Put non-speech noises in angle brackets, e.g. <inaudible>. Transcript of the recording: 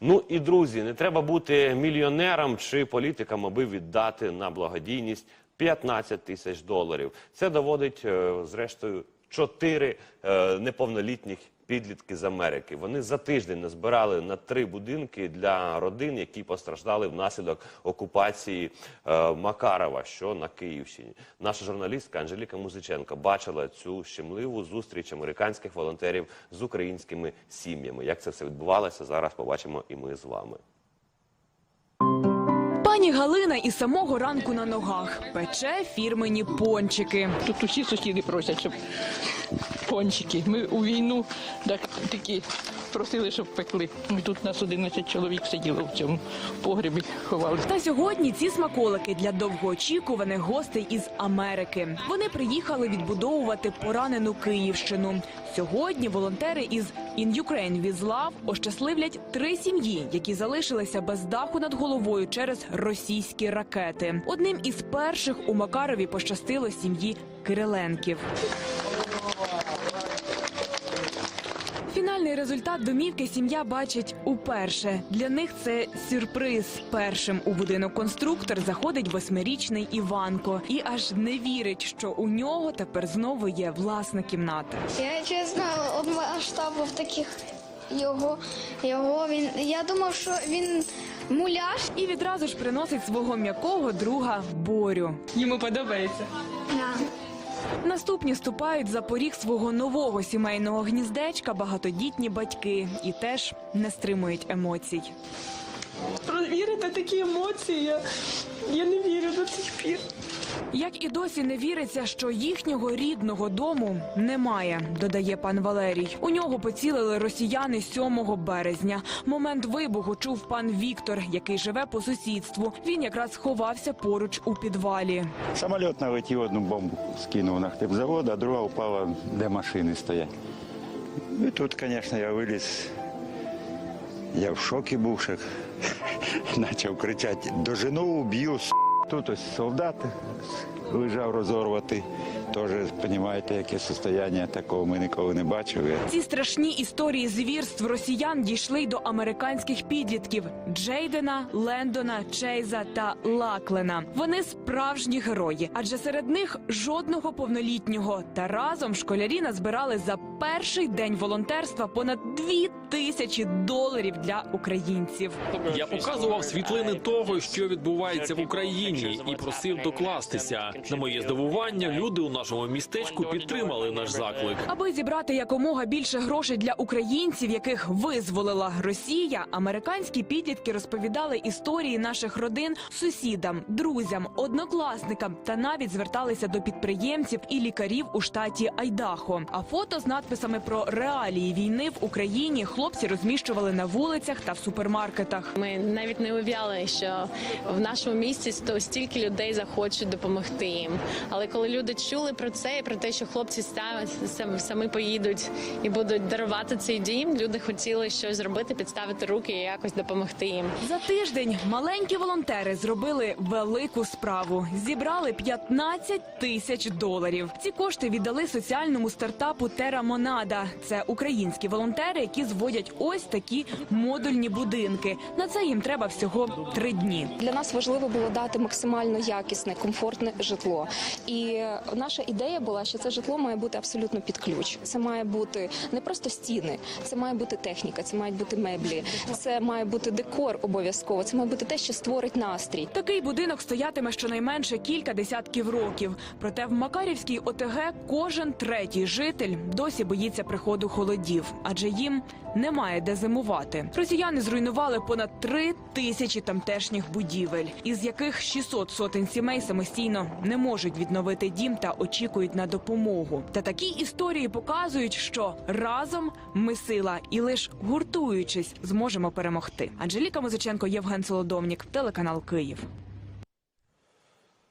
Ну і друзі, не треба бути мільйонером чи політиком, аби віддати на благодійність 15 тисяч доларів. Це доводить, е, зрештою, чотири е, неповнолітніх підлітки з Америки. Вони за тиждень назбирали на три будинки для родин, які постраждали внаслідок окупації е, Макарова, що на Київщині. Наша журналістка Анжеліка Музиченко бачила цю щемливу зустріч американських волонтерів з українськими сім'ями. Як це все відбувалося, зараз побачимо і ми з вами. Пані Галина із самого ранку на ногах пече фірмені пончики. Тут усі сусіди просять, щоб пончики. Ми у війну так, такі просили, щоб пекли. Ми тут нас 11 чоловік сиділо в цьому погребі, ховали. Та сьогодні ці смаколики для довгоочікуваних гостей із Америки. Вони приїхали відбудовувати поранену Київщину. Сьогодні волонтери із In Ukraine with Love ощасливлять три сім'ї, які залишилися без даху над головою через російські ракети. Одним із перших у Макарові пощастило сім'ї Кириленків. Фінальний результат домівки сім'я бачить уперше. Для них це сюрприз. Першим у будинок конструктор заходить восьмирічний Іванко і аж не вірить, що у нього тепер знову є власна кімната. Я чесно, от масштабів таких його, його він. Я думав, що він муляж. І відразу ж приносить свого м'якого друга Борю. Йому подобається. Да. Наступні ступають за поріг свого нового сімейного гніздечка багатодітні батьки і теж не стримують емоцій. Вірите такі емоції? Я, я не вірю до цих пір. Як і досі не віриться, що їхнього рідного дому немає, додає пан Валерій. У нього поцілили росіяни 7 березня. Момент вибуху чув пан Віктор, який живе по сусідству. Він якраз ховався поруч у підвалі. Самоліт налетів одну бомбу, скинув на хлібзавод, а друга впала, де машини стоять. І тут, звісно, я виліз. Я в шокі був, <laughs> почав кричати, дожену, уб'ю. с**». Тут ось солдат лежав розорватий. Теж розумієте, яке состояння такого ми ніколи не бачили. Ці страшні історії звірств росіян дійшли й до американських підлітків Джейдена, Лендона, Чейза та Лаклена. Вони справжні герої, адже серед них жодного повнолітнього. Та разом школярі назбирали за перший день волонтерства понад дві тисячі доларів для українців. Я показував світлини того, що відбувається в Україні, і просив докластися. На моє здивування, люди у нашому містечку підтримали наш заклик. Аби зібрати якомога більше грошей для українців, яких визволила Росія, американські підлітки розповідали історії наших родин сусідам, друзям, однокласникам та навіть зверталися до підприємців і лікарів у штаті Айдахо. А фото з надписами про реалії війни в Україні хлопці розміщували на вулицях та в супермаркетах. Ми навіть не уявляли, що в нашому місті сто- стільки людей захочуть допомогти їм. Але коли люди чули про це і про те, що хлопці самі поїдуть і будуть дарувати цей дім, люди хотіли щось зробити, підставити руки і якось допомогти їм. За тиждень маленькі волонтери зробили велику справу. Зібрали 15 тисяч доларів. Ці кошти віддали соціальному стартапу Тера Монада. Це українські волонтери, які зводять ось такі модульні будинки. На це їм треба всього три дні. Для нас важливо було дати максимально якісне, комфортне житло. І наша ідея була, що це житло має бути абсолютно під ключ. Це має бути не просто стіни, це має бути техніка, це мають бути меблі, це має бути декор обов'язково. Це має бути те, що створить настрій. Такий будинок стоятиме щонайменше кілька десятків років. Проте в Макарівській ОТГ кожен третій житель досі боїться приходу холодів, адже їм немає де зимувати. Росіяни зруйнували понад три тисячі тамтешніх будівель, із яких 600 сотень сімей самостійно не можуть відновити дім та очікують на допомогу. Та такі історії показують, що разом ми сила, і лише гуртуючись зможемо перемогти. Анжеліка Музиченко, Євген Солодовнік, телеканал Київ.